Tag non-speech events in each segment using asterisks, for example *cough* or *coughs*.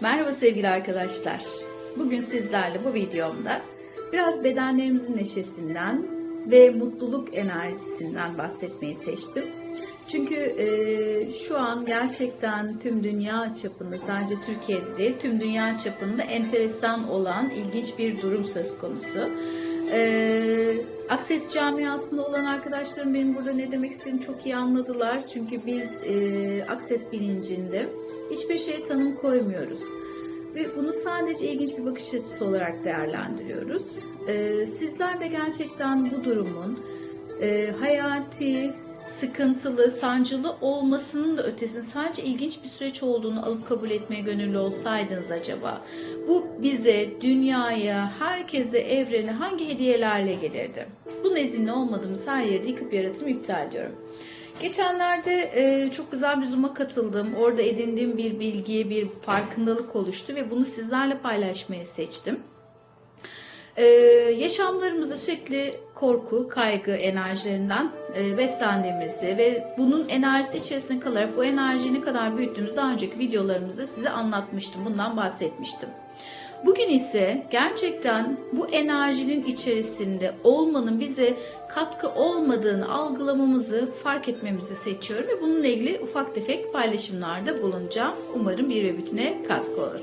Merhaba sevgili arkadaşlar. Bugün sizlerle bu videomda biraz bedenlerimizin neşesinden ve mutluluk enerjisinden bahsetmeyi seçtim. Çünkü e, şu an gerçekten tüm dünya çapında sadece Türkiye'de tüm dünya çapında enteresan olan ilginç bir durum söz konusu. E, Akses camiasında olan arkadaşlarım benim burada ne demek istediğimi çok iyi anladılar. Çünkü biz e, Akses bilincinde hiçbir şeye tanım koymuyoruz. Ve bunu sadece ilginç bir bakış açısı olarak değerlendiriyoruz. Ee, sizler de gerçekten bu durumun e, hayati, sıkıntılı, sancılı olmasının da ötesinde sadece ilginç bir süreç olduğunu alıp kabul etmeye gönüllü olsaydınız acaba? Bu bize, dünyaya, herkese, evrene hangi hediyelerle gelirdi? Bu nezinle olmadığımız her yerde yıkıp yaratımı iptal ediyorum. Geçenlerde e, çok güzel bir Zoom'a katıldım. Orada edindiğim bir bilgiye bir farkındalık oluştu ve bunu sizlerle paylaşmayı seçtim. E, yaşamlarımızda sürekli korku, kaygı enerjilerinden e, beslendiğimizi ve bunun enerjisi içerisinde kalarak bu enerjiyi ne kadar büyüttüğümüzü daha önceki videolarımızda size anlatmıştım. Bundan bahsetmiştim. Bugün ise gerçekten bu enerjinin içerisinde olmanın bize katkı olmadığını algılamamızı, fark etmemizi seçiyorum ve bununla ilgili ufak tefek paylaşımlarda bulunacağım. Umarım bir ve bütüne katkı olur.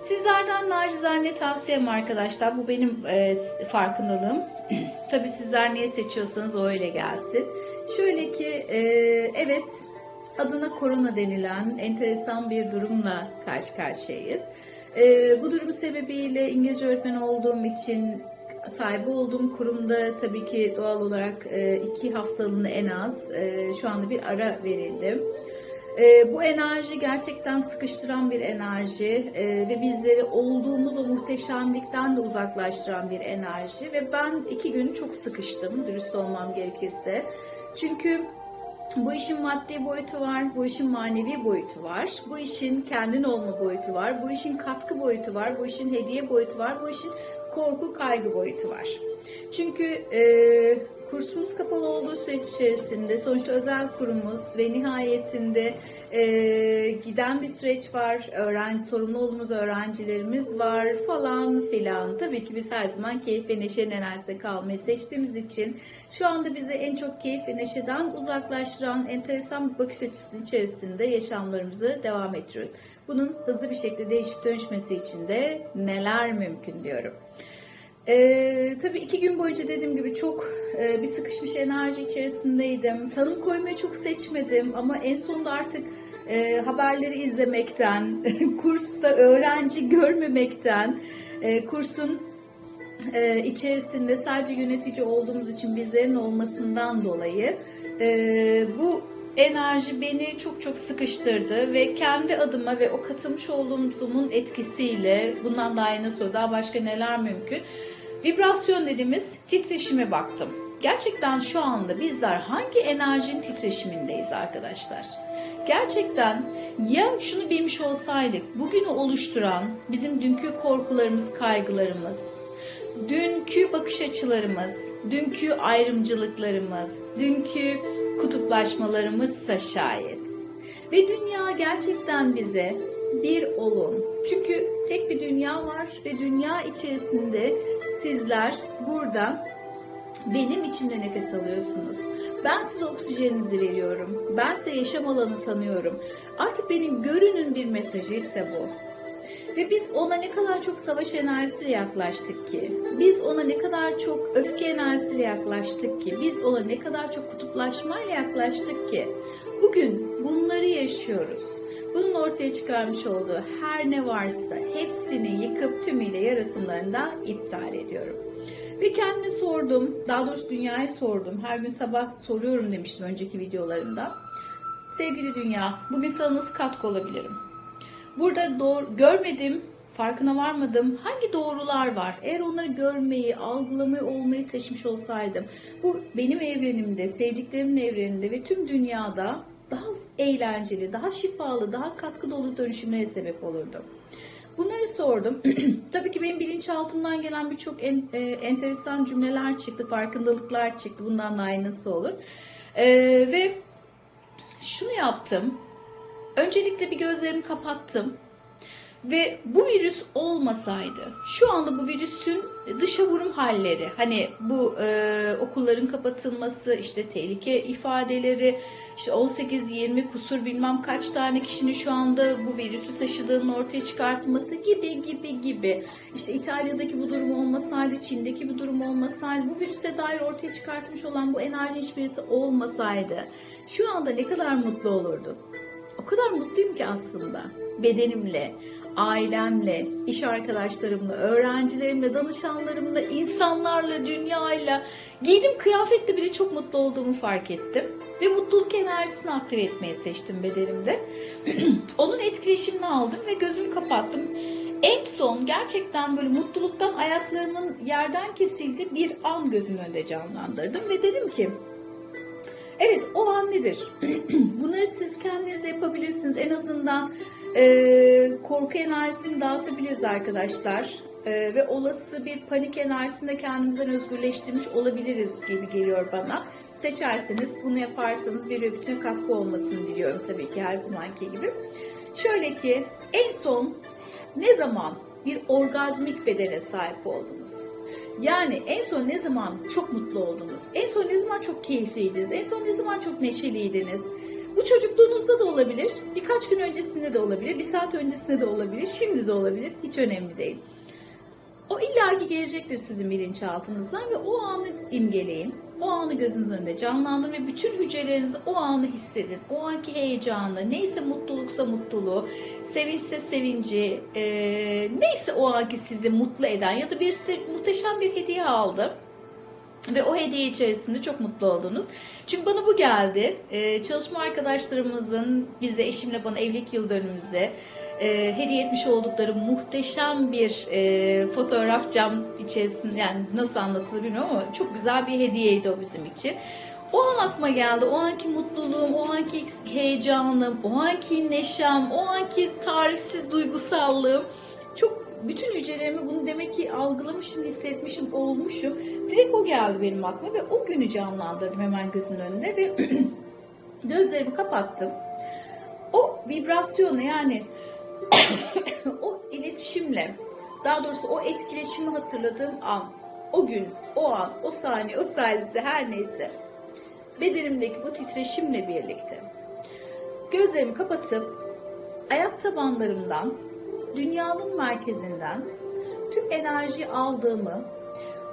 Sizlerden nacizane tavsiyem arkadaşlar. Bu benim e, farkındalığım. *clears throat* Tabii sizler niye seçiyorsanız o öyle gelsin. Şöyle ki e, evet adına korona denilen enteresan bir durumla karşı karşıyayız. E, bu durum sebebiyle İngilizce öğretmeni olduğum için sahibi olduğum kurumda tabii ki doğal olarak e, iki haftalığına en az e, şu anda bir ara verildi. E, bu enerji gerçekten sıkıştıran bir enerji ve bizleri olduğumuz o muhteşemlikten de uzaklaştıran bir enerji ve ben iki gün çok sıkıştım dürüst olmam gerekirse. Çünkü bu işin maddi boyutu var, bu işin manevi boyutu var, bu işin kendin olma boyutu var, bu işin katkı boyutu var, bu işin hediye boyutu var, bu işin korku kaygı boyutu var. Çünkü e, kursumuz kapalı olduğu süreç içerisinde sonuçta özel kurumuz ve nihayetinde e, giden bir süreç var. Öğrenci sorumlu olduğumuz öğrencilerimiz var falan filan. Tabii ki biz her zaman keyif ve neşenin enerjisinde kalmayı seçtiğimiz için şu anda bizi en çok keyif ve neşeden uzaklaştıran enteresan bir bakış açısının içerisinde yaşamlarımızı devam ettiriyoruz. Bunun hızlı bir şekilde değişip dönüşmesi için de neler mümkün diyorum. Ee, tabii iki gün boyunca dediğim gibi çok e, bir sıkışmış enerji içerisindeydim. Tanım koymayı çok seçmedim ama en sonunda artık e, haberleri izlemekten, *laughs* kursta öğrenci görmemekten, e, kursun e, içerisinde sadece yönetici olduğumuz için bizlerin olmasından dolayı e, bu enerji beni çok çok sıkıştırdı ve kendi adıma ve o katılmış olduğum Zoom'un etkisiyle bundan daha iyi nasıl daha başka neler mümkün vibrasyon dediğimiz titreşime baktım. Gerçekten şu anda bizler hangi enerjinin titreşimindeyiz arkadaşlar? Gerçekten ya şunu bilmiş olsaydık bugünü oluşturan bizim dünkü korkularımız, kaygılarımız, dünkü bakış açılarımız, dünkü ayrımcılıklarımız, dünkü kutuplaşmalarımızsa şayet. Ve dünya gerçekten bize bir olun. Çünkü tek bir dünya var ve dünya içerisinde sizler burada benim içimde nefes alıyorsunuz. Ben size oksijeninizi veriyorum. Ben size yaşam alanı tanıyorum. Artık benim görünün bir mesajı ise bu. Ve biz ona ne kadar çok savaş enerjisiyle yaklaştık ki, biz ona ne kadar çok öfke enerjisiyle yaklaştık ki, biz ona ne kadar çok kutuplaşmayla yaklaştık ki, bugün bunları yaşıyoruz. Bunun ortaya çıkarmış olduğu her ne varsa hepsini yıkıp tümüyle yaratımlarında iptal ediyorum. Ve kendime sordum, daha doğrusu dünyaya sordum. Her gün sabah soruyorum demiştim önceki videolarımda. Sevgili dünya, bugün sana nasıl katkı olabilirim? Burada doğru, görmedim, farkına varmadım. Hangi doğrular var? Eğer onları görmeyi, algılamayı, olmayı seçmiş olsaydım, bu benim evrenimde, sevdiklerimin evreninde ve tüm dünyada daha eğlenceli, daha şifalı, daha katkı dolu dönüşümlere sebep olurdu. Bunları sordum. *clears throat* Tabii ki benim bilinçaltımdan gelen birçok en, e, enteresan cümleler çıktı, farkındalıklar çıktı. Bundan daha nasıl olur? E, ve şunu yaptım. Öncelikle bir gözlerimi kapattım. Ve bu virüs olmasaydı, şu anda bu virüsün dışa vurum halleri, hani bu e, okulların kapatılması, işte tehlike ifadeleri, işte 18-20 kusur bilmem kaç tane kişinin şu anda bu virüsü taşıdığının ortaya çıkartılması gibi gibi gibi. İşte İtalya'daki bu durum olmasaydı, Çin'deki bu durum olmasaydı, bu virüse dair ortaya çıkartmış olan bu enerji hiçbirisi olmasaydı, şu anda ne kadar mutlu olurdum. O kadar mutluyum ki aslında bedenimle, ailemle, iş arkadaşlarımla, öğrencilerimle, danışanlarımla, insanlarla, dünyayla, giydim kıyafetle bile çok mutlu olduğumu fark ettim. Ve mutluluk enerjisini aktive etmeyi seçtim bedenimde. *clears throat* Onun etkileşimini aldım ve gözümü kapattım. En son gerçekten böyle mutluluktan ayaklarımın yerden kesildi bir an gözümün önünde canlandırdım ve dedim ki Evet o an nedir? *clears throat* Bunları siz kendiniz yapabilirsiniz. En azından e, korku enerjisini dağıtabiliriz arkadaşlar. E, ve olası bir panik enerjisini de kendimizden özgürleştirmiş olabiliriz gibi geliyor bana. Seçerseniz bunu yaparsanız bir ve bütün katkı olmasını diliyorum tabii ki her zamanki gibi. Şöyle ki en son ne zaman bir orgazmik bedene sahip oldunuz? Yani en son ne zaman çok mutlu oldunuz? En son ne zaman çok keyifliydiniz? En son ne zaman çok neşeliydiniz? Bu çocukluğunuzda da olabilir, birkaç gün öncesinde de olabilir, bir saat öncesinde de olabilir, şimdi de olabilir. Hiç önemli değil. O illaki gelecektir sizin bilinçaltınızdan ve o anı imgeleyin. O anı gözünüz önünde canlandırın ve bütün hücrelerinizi o anı hissedin. O anki heyecanı, neyse mutluluksa mutluluğu, sevinçse sevinci, e, neyse o anki sizi mutlu eden ya da bir muhteşem bir hediye aldı. Ve o hediye içerisinde çok mutlu oldunuz. Çünkü bana bu geldi. Ee, çalışma arkadaşlarımızın bize, eşimle bana evlilik yıl dönümümüzde e, hediye etmiş oldukları muhteşem bir e, fotoğraf cam içerisinde yani nasıl anlatılır bilmiyorum ama çok güzel bir hediyeydi o bizim için. O an aklıma geldi. O anki mutluluğum, o anki heyecanım, o anki neşem, o anki tarifsiz duygusallığım çok bütün hücrelerimi bunu demek ki algılamışım, hissetmişim, olmuşum. Direkt o geldi benim aklıma ve o günü canlandırdım hemen gözümün önünde ve *clears throat* gözlerimi kapattım. O vibrasyonu yani *coughs* o iletişimle, daha doğrusu o etkileşimi hatırladığım an, o gün, o an, o saniye, o salise her neyse bedenimdeki bu titreşimle birlikte gözlerimi kapatıp ayak tabanlarımdan dünyanın merkezinden tüm enerji aldığımı,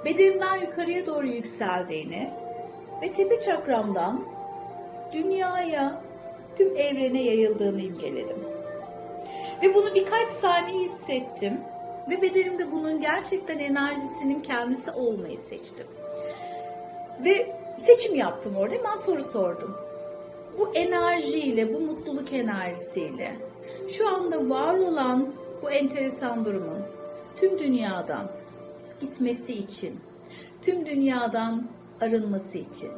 bedenimden yukarıya doğru yükseldiğini ve tepe çakramdan dünyaya, tüm evrene yayıldığını imgeledim. Ve bunu birkaç saniye hissettim ve bedenimde bunun gerçekten enerjisinin kendisi olmayı seçtim. Ve seçim yaptım orada, hemen soru sordum. Bu enerjiyle, bu mutluluk enerjisiyle şu anda var olan bu enteresan durumun tüm dünyadan gitmesi için, tüm dünyadan arınması için,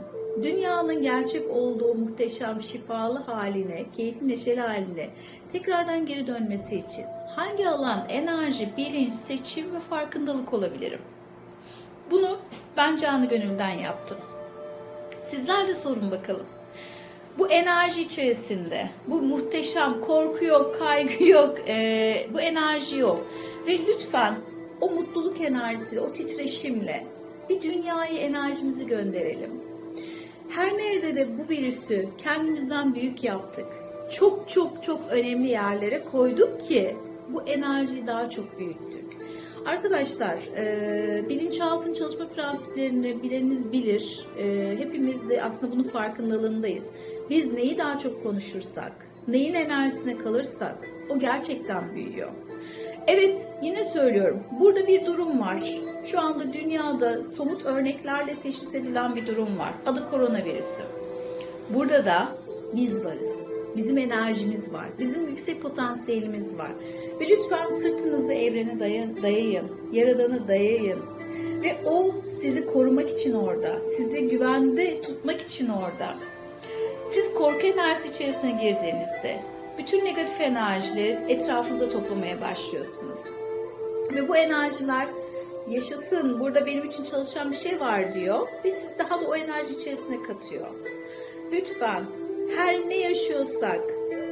dünyanın gerçek olduğu muhteşem şifalı haline, keyifli neşeli haline tekrardan geri dönmesi için hangi alan, enerji, bilinç, seçim ve farkındalık olabilirim? Bunu ben canı gönülden yaptım. Sizler de sorun bakalım bu enerji içerisinde, bu muhteşem korku yok, kaygı yok, e, bu enerji yok. Ve lütfen o mutluluk enerjisiyle, o titreşimle bir dünyaya enerjimizi gönderelim. Her nerede de bu virüsü kendimizden büyük yaptık. Çok çok çok önemli yerlere koyduk ki bu enerjiyi daha çok büyüttük. Arkadaşlar, e, bilinçaltın çalışma prensiplerini bileniniz bilir. E, hepimiz de aslında bunun farkındalığındayız. Biz neyi daha çok konuşursak, neyin enerjisine kalırsak o gerçekten büyüyor. Evet, yine söylüyorum. Burada bir durum var. Şu anda dünyada somut örneklerle teşhis edilen bir durum var. Adı koronavirüsü. Burada da biz varız. Bizim enerjimiz var. Bizim yüksek potansiyelimiz var. Ve lütfen sırtınızı evrene dayayın, dayayın. Yaradana dayayın. Ve o sizi korumak için orada. Sizi güvende tutmak için orada. Siz korku enerjisi içerisine girdiğinizde bütün negatif enerjileri etrafınıza toplamaya başlıyorsunuz. Ve bu enerjiler yaşasın, burada benim için çalışan bir şey var diyor ve siz daha da o enerji içerisine katıyor. Lütfen her ne yaşıyorsak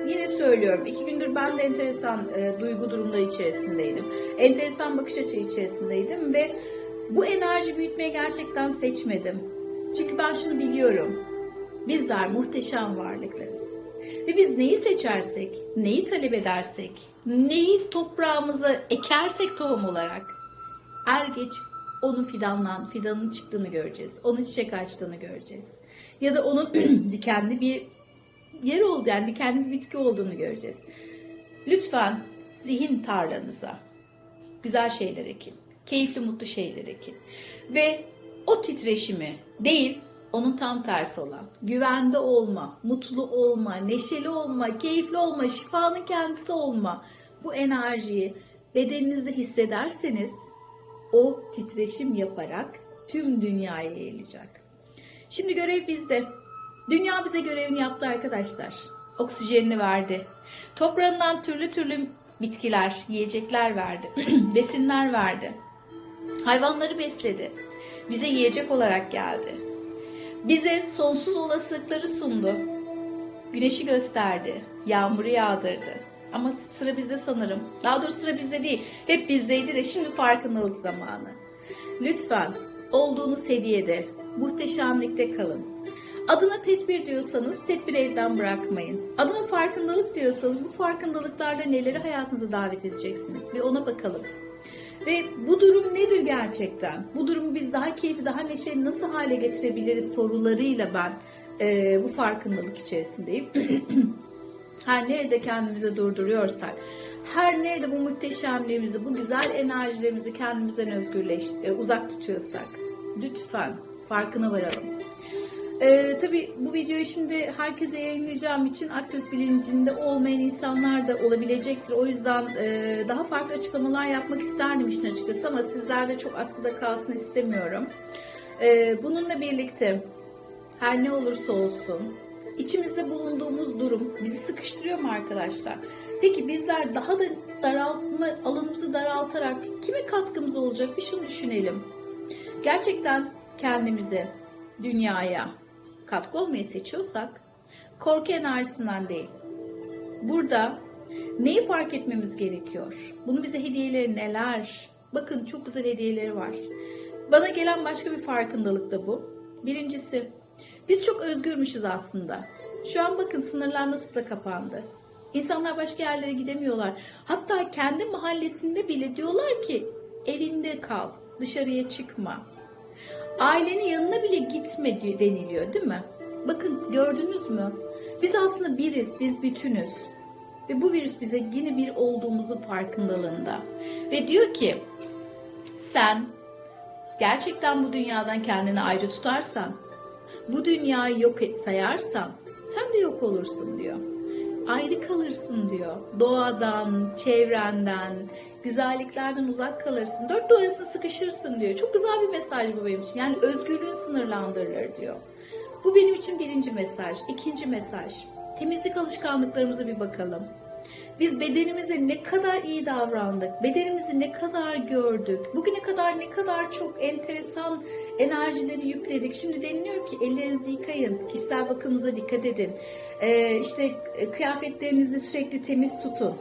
yine söylüyorum. iki gündür ben de enteresan e, duygu durumları içerisindeydim. Enteresan bakış açı içerisindeydim ve bu enerji büyütmeyi gerçekten seçmedim. Çünkü ben şunu biliyorum. Bizler muhteşem varlıklarız. Ve biz neyi seçersek, neyi talep edersek, neyi toprağımıza ekersek tohum olarak er geç onun fidanlan, fidanın çıktığını göreceğiz. Onun çiçek açtığını göreceğiz. Ya da onun *clears throat* dikenli bir yer oldu yani dikenli bir bitki olduğunu göreceğiz. Lütfen zihin tarlanıza güzel şeyler ekin. Keyifli mutlu şeyler ekin. Ve o titreşimi değil onun tam tersi olan güvende olma, mutlu olma, neşeli olma, keyifli olma, şifanın kendisi olma. Bu enerjiyi bedeninizde hissederseniz o titreşim yaparak tüm dünyaya yayılacak. Şimdi görev bizde. Dünya bize görevini yaptı arkadaşlar. Oksijenini verdi. Toprağından türlü türlü bitkiler, yiyecekler verdi. *clears throat* Besinler verdi. Hayvanları besledi. Bize yiyecek olarak geldi. Bize sonsuz olasılıkları sundu. Güneşi gösterdi. Yağmuru yağdırdı. Ama sıra bizde sanırım. Daha doğrusu sıra bizde değil. Hep bizdeydi de şimdi farkındalık zamanı. Lütfen olduğunuz hediyede, muhteşemlikte kalın. Adına tedbir diyorsanız tedbir elden bırakmayın. Adına farkındalık diyorsanız bu farkındalıklarla neleri hayatınıza davet edeceksiniz? Bir ona bakalım. Ve bu durum nedir gerçekten? Bu durumu biz daha keyifli, daha neşeli nasıl hale getirebiliriz sorularıyla ben e, bu farkındalık içerisindeyim. *clears throat* her nerede kendimizi durduruyorsak, her nerede bu muhteşemliğimizi, bu güzel enerjilerimizi kendimizden özgürleş, e, uzak tutuyorsak lütfen farkına varalım. Ee, tabii bu videoyu şimdi herkese yayınlayacağım için akses bilincinde olmayan insanlar da olabilecektir. O yüzden e, daha farklı açıklamalar yapmak isterdim işin açıkçası ama sizler de çok askıda kalsın istemiyorum. Ee, bununla birlikte her ne olursa olsun içimizde bulunduğumuz durum bizi sıkıştırıyor mu arkadaşlar? Peki bizler daha da daraltma alanımızı daraltarak kime katkımız olacak bir şunu düşünelim. Gerçekten kendimize, dünyaya katkı olmayı seçiyorsak korku enerjisinden değil. Burada neyi fark etmemiz gerekiyor? Bunu bize hediyeleri neler? Bakın çok güzel hediyeleri var. Bana gelen başka bir farkındalık da bu. Birincisi biz çok özgürmüşüz aslında. Şu an bakın sınırlar nasıl da kapandı. İnsanlar başka yerlere gidemiyorlar. Hatta kendi mahallesinde bile diyorlar ki evinde kal, dışarıya çıkma. Ailenin yanına bile gitme deniliyor değil mi? Bakın gördünüz mü? Biz aslında biriz, biz bütünüz. Ve bu virüs bize yine bir olduğumuzun farkındalığında. Ve diyor ki sen gerçekten bu dünyadan kendini ayrı tutarsan, bu dünyayı yok et sayarsan sen de yok olursun diyor. Ayrı kalırsın diyor. Doğadan, çevrenden, güzelliklerden uzak kalırsın. Dört duvar sıkışırsın diyor. Çok güzel bir mesaj bu benim için. Yani özgürlüğün sınırlandırılır diyor. Bu benim için birinci mesaj. İkinci mesaj. Temizlik alışkanlıklarımıza bir bakalım. Biz bedenimize ne kadar iyi davrandık, bedenimizi ne kadar gördük, bugüne kadar ne kadar çok enteresan enerjileri yükledik. Şimdi deniliyor ki ellerinizi yıkayın, kişisel bakımınıza dikkat edin. Ee, işte kıyafetlerinizi sürekli temiz tutun.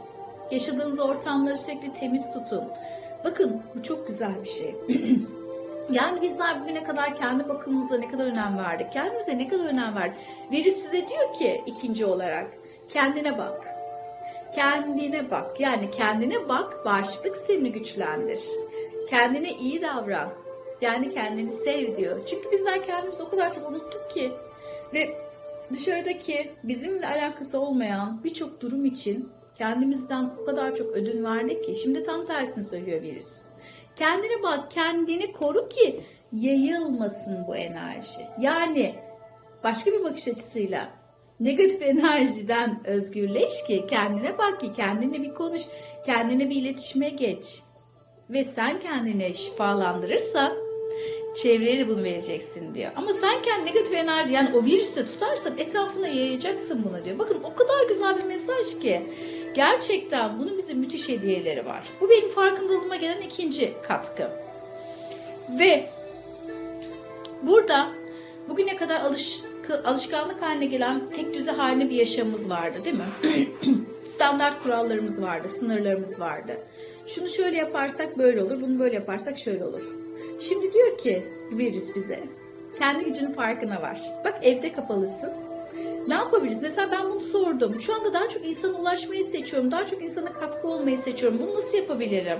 Yaşadığınız ortamları sürekli temiz tutun. Bakın bu çok güzel bir şey. *clears throat* yani bizler bugüne kadar kendi bakımımıza ne kadar önem verdik, kendimize ne kadar önem verdik. Virüs size diyor ki ikinci olarak kendine bak. Kendine bak. Yani kendine bak, bağışıklık sistemini güçlendir. Kendine iyi davran. Yani kendini sev diyor. Çünkü bizler kendimizi o kadar çok unuttuk ki. Ve dışarıdaki bizimle alakası olmayan birçok durum için kendimizden o kadar çok ödün verdik ki. Şimdi tam tersini söylüyor virüs. Kendine bak, kendini koru ki yayılmasın bu enerji. Yani başka bir bakış açısıyla negatif enerjiden özgürleş ki kendine bak ki kendine bir konuş, kendine bir iletişime geç. Ve sen kendini şifalandırırsan çevreye de bunu vereceksin diyor. Ama sen kendi negatif enerji yani o virüste tutarsan etrafına yayacaksın bunu diyor. Bakın o kadar güzel bir mesaj ki. Gerçekten bunun bize müthiş hediyeleri var. Bu benim farkındalığıma gelen ikinci katkı. Ve burada bugüne kadar alış alışkanlık haline gelen tek düze haline bir yaşamımız vardı değil mi? *clears throat* Standart kurallarımız vardı, sınırlarımız vardı. Şunu şöyle yaparsak böyle olur, bunu böyle yaparsak şöyle olur. Şimdi diyor ki virüs bize, kendi gücünün farkına var. Bak evde kapalısın. Ne yapabiliriz? Mesela ben bunu sordum. Şu anda daha çok insana ulaşmayı seçiyorum. Daha çok insana katkı olmayı seçiyorum. Bunu nasıl yapabilirim?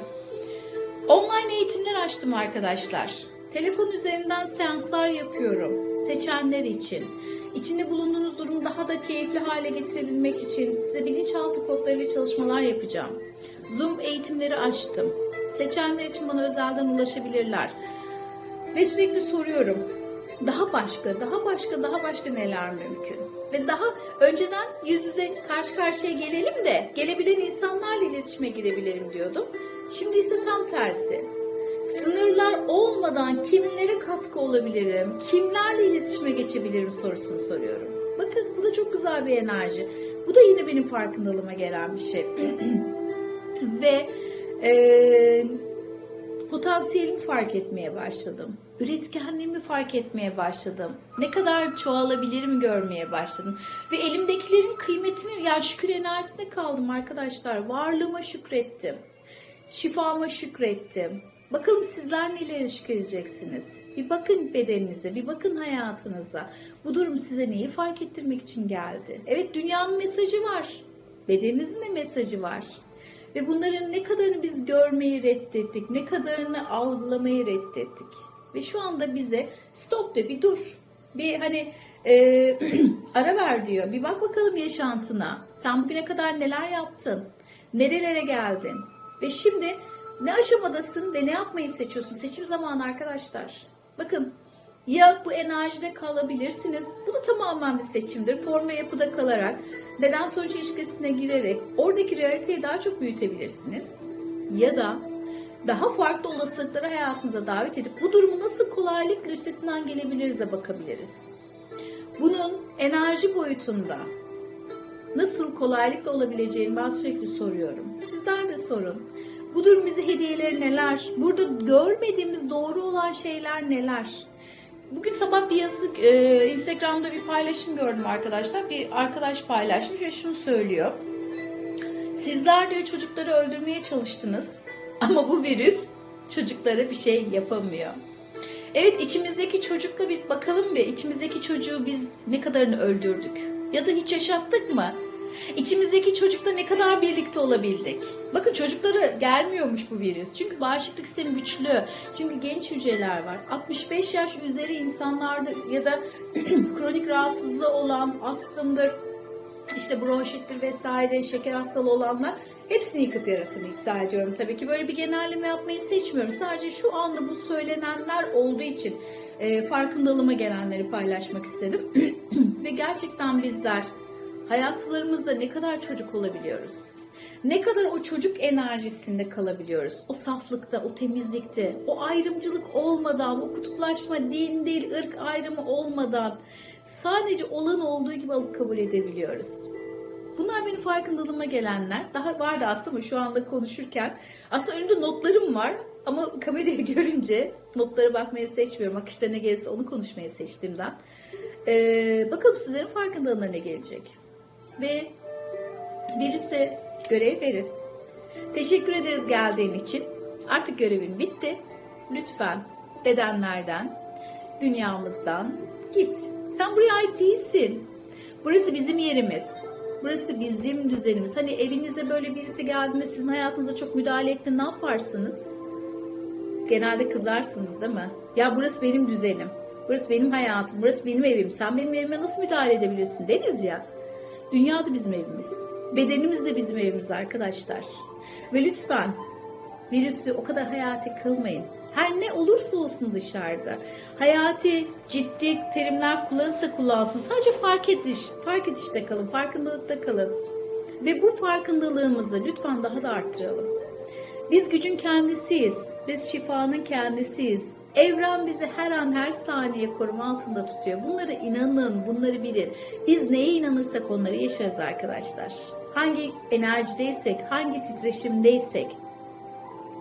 Online eğitimler açtım arkadaşlar. Telefon üzerinden seanslar yapıyorum. Seçenler için. İçinde bulunduğunuz durumu daha da keyifli hale getirebilmek için size bilinçaltı kodlarıyla çalışmalar yapacağım. Zoom eğitimleri açtım. Seçenler için bana özelden ulaşabilirler. Ve sürekli soruyorum. Daha başka, daha başka, daha başka neler mümkün? Ve daha önceden yüz yüze karşı karşıya gelelim de gelebilen insanlarla iletişime girebilirim diyordum. Şimdi ise tam tersi. Sınırlar olmadan kimlere katkı olabilirim, kimlerle iletişime geçebilirim sorusunu soruyorum. Bakın bu da çok güzel bir enerji. Bu da yine benim farkındalığıma gelen bir şey. *clears throat* Ve eee potansiyelimi fark etmeye başladım. Üretkenliğimi fark etmeye başladım. Ne kadar çoğalabilirim görmeye başladım. Ve elimdekilerin kıymetini, yani şükür enerjisine kaldım arkadaşlar. Varlığıma şükrettim. Şifama şükrettim. Bakalım sizler nelere şükredeceksiniz? Bir bakın bedeninize, bir bakın hayatınıza. Bu durum size neyi fark ettirmek için geldi? Evet dünyanın mesajı var. Bedeninizin de mesajı var. Ve bunların ne kadarını biz görmeyi reddettik, ne kadarını algılamayı reddettik. Ve şu anda bize stop de bir dur. Bir hani e, *clears throat* ara ver diyor. Bir bak bakalım yaşantına. Sen bugüne kadar neler yaptın? Nerelere geldin? Ve şimdi ne aşamadasın ve ne yapmayı seçiyorsun? Seçim zamanı arkadaşlar. Bakın ya bu enerjide kalabilirsiniz. Bu da tamamen bir seçimdir. Form ve yapıda kalarak, neden sonuç ilişkisine girerek oradaki realiteyi daha çok büyütebilirsiniz. Ya da daha farklı olasılıkları hayatınıza davet edip bu durumu nasıl kolaylıkla üstesinden gelebiliriz'e bakabiliriz. Bunun enerji boyutunda nasıl kolaylıkla olabileceğini ben sürekli soruyorum. Sizler de sorun. Bu durum bize hediyeleri neler? Burada görmediğimiz doğru olan şeyler neler? Bugün sabah bir yazı e, Instagram'da bir paylaşım gördüm arkadaşlar. Bir arkadaş paylaşmış ve şunu söylüyor. Sizler diyor çocukları öldürmeye çalıştınız *laughs* ama bu virüs çocuklara bir şey yapamıyor. Evet içimizdeki çocukla bir bakalım bir içimizdeki çocuğu biz ne kadarını öldürdük ya da hiç yaşattık mı? İçimizdeki çocukla ne kadar birlikte olabildik? Bakın çocuklara gelmiyormuş bu virüs. Çünkü bağışıklık sistemi güçlü. Çünkü genç hücreler var. 65 yaş üzeri insanlarda ya da *clears throat* kronik rahatsızlığı olan, astımdır, işte bronşittir vesaire, şeker hastalığı olanlar hepsini yıkıp yaratımı iddia ediyorum. Tabii ki böyle bir genelleme yapmayı seçmiyorum. Sadece şu anda bu söylenenler olduğu için e, farkındalığıma gelenleri paylaşmak istedim. *clears throat* Ve gerçekten bizler hayatlarımızda ne kadar çocuk olabiliyoruz? Ne kadar o çocuk enerjisinde kalabiliyoruz? O saflıkta, o temizlikte, o ayrımcılık olmadan, o kutuplaşma, din değil, ırk ayrımı olmadan sadece olan olduğu gibi alıp kabul edebiliyoruz. Bunlar benim farkındalığıma gelenler. Daha vardı aslında ama şu anda konuşurken. Aslında önümde notlarım var ama kamerayı *laughs* görünce notlara bakmayı seçmiyorum. Akışta ne gelirse onu konuşmayı seçtiğimden. Ee, bakalım sizlerin farkındalığına ne gelecek. Ve virüse görev verin. Teşekkür ederiz geldiğin için. Artık görevin bitti. Lütfen bedenlerden, dünyamızdan git. Sen buraya ait değilsin. Burası bizim yerimiz. Burası bizim düzenimiz. Hani evinize böyle birisi geldiğinde sizin hayatınıza çok müdahale etti ne yaparsınız? Genelde kızarsınız değil mi? Ya burası benim düzenim. Burası benim hayatım. Burası benim evim. Sen benim evime nasıl müdahale edebilirsin deriz ya. Dünya da bizim evimiz. Bedenimiz de bizim evimiz arkadaşlar. Ve lütfen virüsü o kadar hayati kılmayın. Her ne olursa olsun dışarıda. Hayati, ciddi terimler kullanırsa kullansın. Sadece fark ediş, fark edişte kalın, farkındalıkta kalın. Ve bu farkındalığımızı lütfen daha da arttıralım. Biz gücün kendisiyiz. Biz şifanın kendisiyiz. Evren bizi her an her saniye koruma altında tutuyor. Bunlara inanın, bunları bilin. Biz neye inanırsak onları yaşarız arkadaşlar. Hangi enerjideysek, hangi titreşimdeysek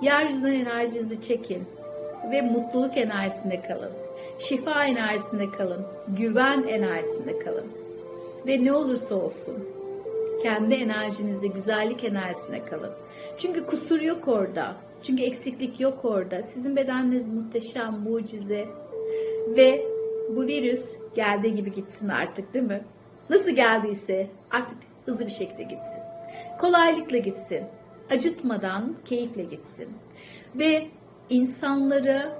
yeryüzünden enerjinizi çekin ve mutluluk enerjisinde kalın. şifa enerjisinde kalın, güven enerjisinde kalın. Ve ne olursa olsun kendi enerjinizde, güzellik enerjisine kalın. Çünkü kusur yok orada. Çünkü eksiklik yok orada. Sizin bedeniniz muhteşem, mucize. Ve bu virüs geldiği gibi gitsin artık değil mi? Nasıl geldiyse artık hızlı bir şekilde gitsin. Kolaylıkla gitsin. Acıtmadan keyifle gitsin. Ve insanları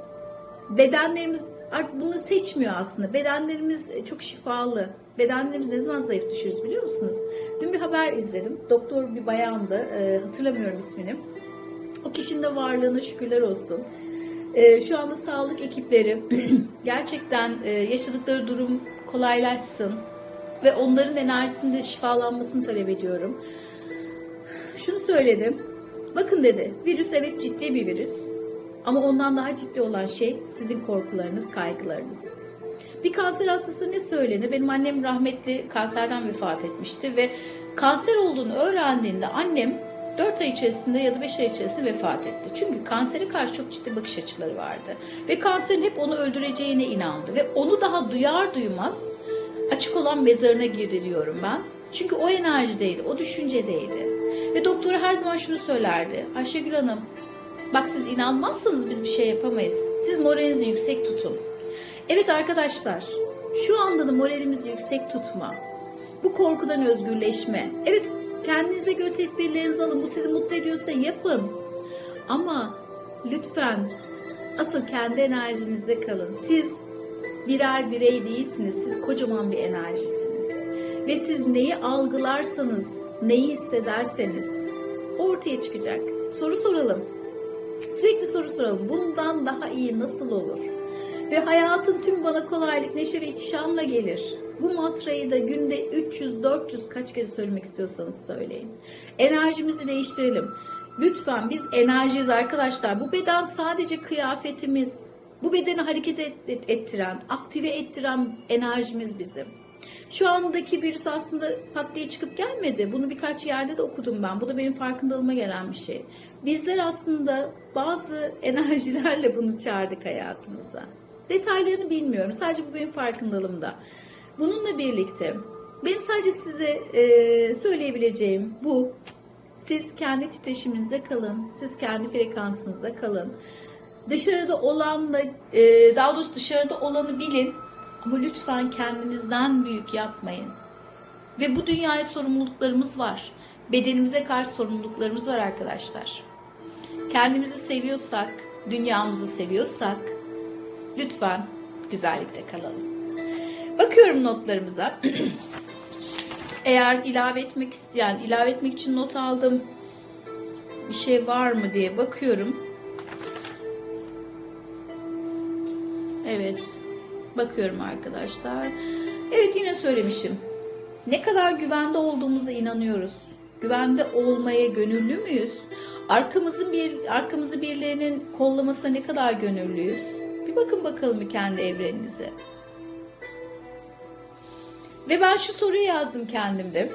bedenlerimiz artık bunu seçmiyor aslında. Bedenlerimiz çok şifalı. Bedenlerimiz ne zaman zayıf düşürüz biliyor musunuz? Dün bir haber izledim. Doktor bir bayandı. e, hatırlamıyorum ismini. O kişinin de varlığına şükürler olsun. E, şu anda sağlık ekipleri *clears throat* gerçekten e, yaşadıkları durum kolaylaşsın ve onların enerjisinde şifalanmasını talep ediyorum. Şunu söyledim. Bakın dedi, virüs evet ciddi bir virüs. Ama ondan daha ciddi olan şey sizin korkularınız, kaygılarınız. Bir kanser hastası ne söylenir? Benim annem rahmetli kanserden vefat etmişti ve kanser olduğunu öğrendiğinde annem 4 ay içerisinde ya da 5 ay içerisinde vefat etti. Çünkü kansere karşı çok ciddi bakış açıları vardı. Ve kanserin hep onu öldüreceğine inandı. Ve onu daha duyar duymaz açık olan mezarına girdi diyorum ben. Çünkü o enerjideydi, o düşüncedeydi. Ve doktora her zaman şunu söylerdi. Ayşegül Hanım, bak siz inanmazsanız biz bir şey yapamayız. Siz moralinizi yüksek tutun. Evet arkadaşlar, şu anda da moralimizi yüksek tutma. Bu korkudan özgürleşme. Evet kendinize göre tedbirlerinizi alın. Bu sizi mutlu ediyorsa yapın. Ama lütfen asıl kendi enerjinizde kalın. Siz birer birey değilsiniz. Siz kocaman bir enerjisiniz. Ve siz neyi algılarsanız, neyi hissederseniz ortaya çıkacak. Soru soralım. Sürekli soru soralım. Bundan daha iyi nasıl olur? Ve hayatın tüm bana kolaylık, neşe ve ihtişamla gelir. Bu matrayı da günde 300-400 kaç kere söylemek istiyorsanız söyleyin. Enerjimizi değiştirelim. Lütfen biz enerjiyiz arkadaşlar. Bu beden sadece kıyafetimiz. Bu bedeni hareket et- ettiren, aktive ettiren enerjimiz bizim. Şu andaki virüs aslında pat diye çıkıp gelmedi. Bunu birkaç yerde de okudum ben. Bu da benim farkındalığıma gelen bir şey. Bizler aslında bazı enerjilerle bunu çağırdık hayatımıza. Detaylarını bilmiyorum. Sadece bu benim farkındalığımda. Bununla birlikte benim sadece size e, söyleyebileceğim bu. Siz kendi titreşiminizde kalın. Siz kendi frekansınızda kalın. Dışarıda olanla, e, daha doğrusu dışarıda olanı bilin. Ama lütfen kendinizden büyük yapmayın. Ve bu dünyaya sorumluluklarımız var. Bedenimize karşı sorumluluklarımız var arkadaşlar. Kendimizi seviyorsak, dünyamızı seviyorsak lütfen güzellikte kalalım. Bakıyorum notlarımıza. *clears throat* Eğer ilave etmek isteyen, ilave etmek için not aldım bir şey var mı diye bakıyorum. Evet. Bakıyorum arkadaşlar. Evet yine söylemişim. Ne kadar güvende olduğumuza inanıyoruz. Güvende olmaya gönüllü müyüz? Arkamızın bir arkamızı birilerinin kollamasına ne kadar gönüllüyüz? Bir bakın bakalım kendi evreninize. Ve ben şu soruyu yazdım kendimde.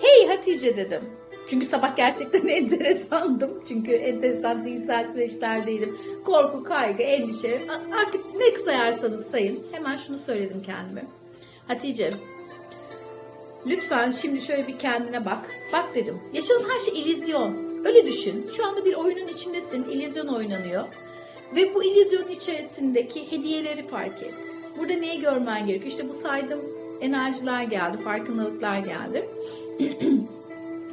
Hey Hatice dedim. Çünkü sabah gerçekten *laughs* enteresandım. Çünkü enteresan zihinsel süreçlerdeydim. Korku, kaygı, endişe. Artık ne sayarsanız sayın. Hemen şunu söyledim kendime. Hatice, lütfen şimdi şöyle bir kendine bak. Bak dedim. Yaşadığın her şey illüzyon. Öyle düşün. Şu anda bir oyunun içindesin. İllüzyon oynanıyor. Ve bu illüzyonun içerisindeki hediyeleri fark et. Burada neyi görmen gerekiyor? İşte bu saydığım enerjiler geldi, farkındalıklar geldi. *clears throat*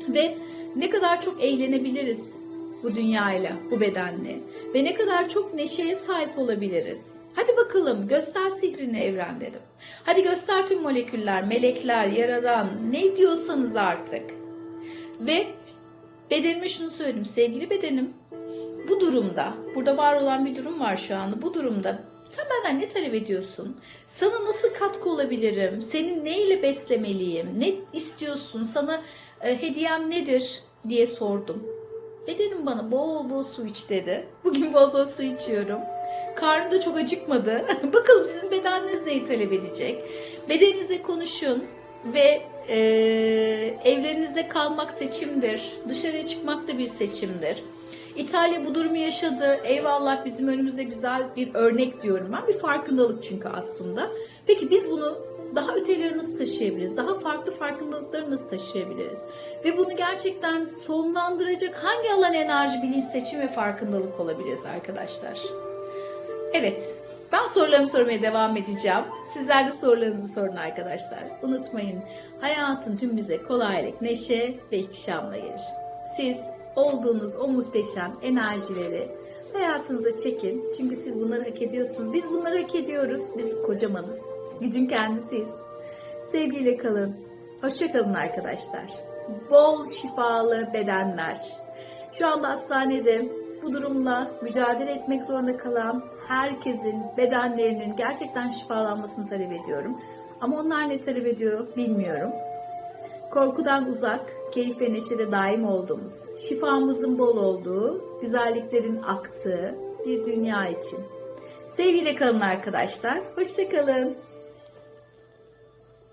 Ve ne kadar çok eğlenebiliriz bu dünyayla, bu bedenle. Ve ne kadar çok neşeye sahip olabiliriz. Hadi bakalım göster sihrini evren dedim. Hadi göster tüm moleküller, melekler, yaradan ne diyorsanız artık. Ve bedenime şunu söyleyeyim sevgili bedenim. Bu durumda, burada var olan bir durum var şu anda. Bu durumda sen benden ne talep ediyorsun? Sana nasıl katkı olabilirim? Seni neyle beslemeliyim? Ne istiyorsun? Sana e, hediyem nedir diye sordum. Bedenim bana bol bol su iç dedi. *laughs* Bugün bol bol su içiyorum. Karnım da çok acıkmadı. *laughs* Bakalım sizin bedeniniz neyi talep edecek? Bedeninize konuşun ve e, evlerinizde kalmak seçimdir. Dışarıya çıkmak da bir seçimdir. İtalya bu durumu yaşadı. Eyvallah bizim önümüzde güzel bir örnek diyorum ben. Bir farkındalık çünkü aslında. Peki biz bunu daha öteleri nasıl taşıyabiliriz? Daha farklı farkındalıkları nasıl taşıyabiliriz? Ve bunu gerçekten sonlandıracak hangi alan enerji, bilinç, seçim ve farkındalık olabiliriz arkadaşlar? Evet, ben sorularımı sormaya devam edeceğim. Sizler de sorularınızı sorun arkadaşlar. Unutmayın, hayatın tüm bize kolaylık, neşe ve ihtişamla gelir. Siz olduğunuz o muhteşem enerjileri hayatınıza çekin. Çünkü siz bunları hak ediyorsunuz. Biz bunları hak ediyoruz. Biz kocamanız. Gücün kendisiyiz. Sevgiyle kalın. Hoşça kalın arkadaşlar. Bol şifalı bedenler. Şu anda hastanede bu durumla mücadele etmek zorunda kalan herkesin bedenlerinin gerçekten şifalanmasını talep ediyorum. Ama onlar ne talep ediyor bilmiyorum. Korkudan uzak, keyif ve neşede daim olduğumuz, şifamızın bol olduğu, güzelliklerin aktığı bir dünya için. Sevgiyle kalın arkadaşlar. Hoşçakalın.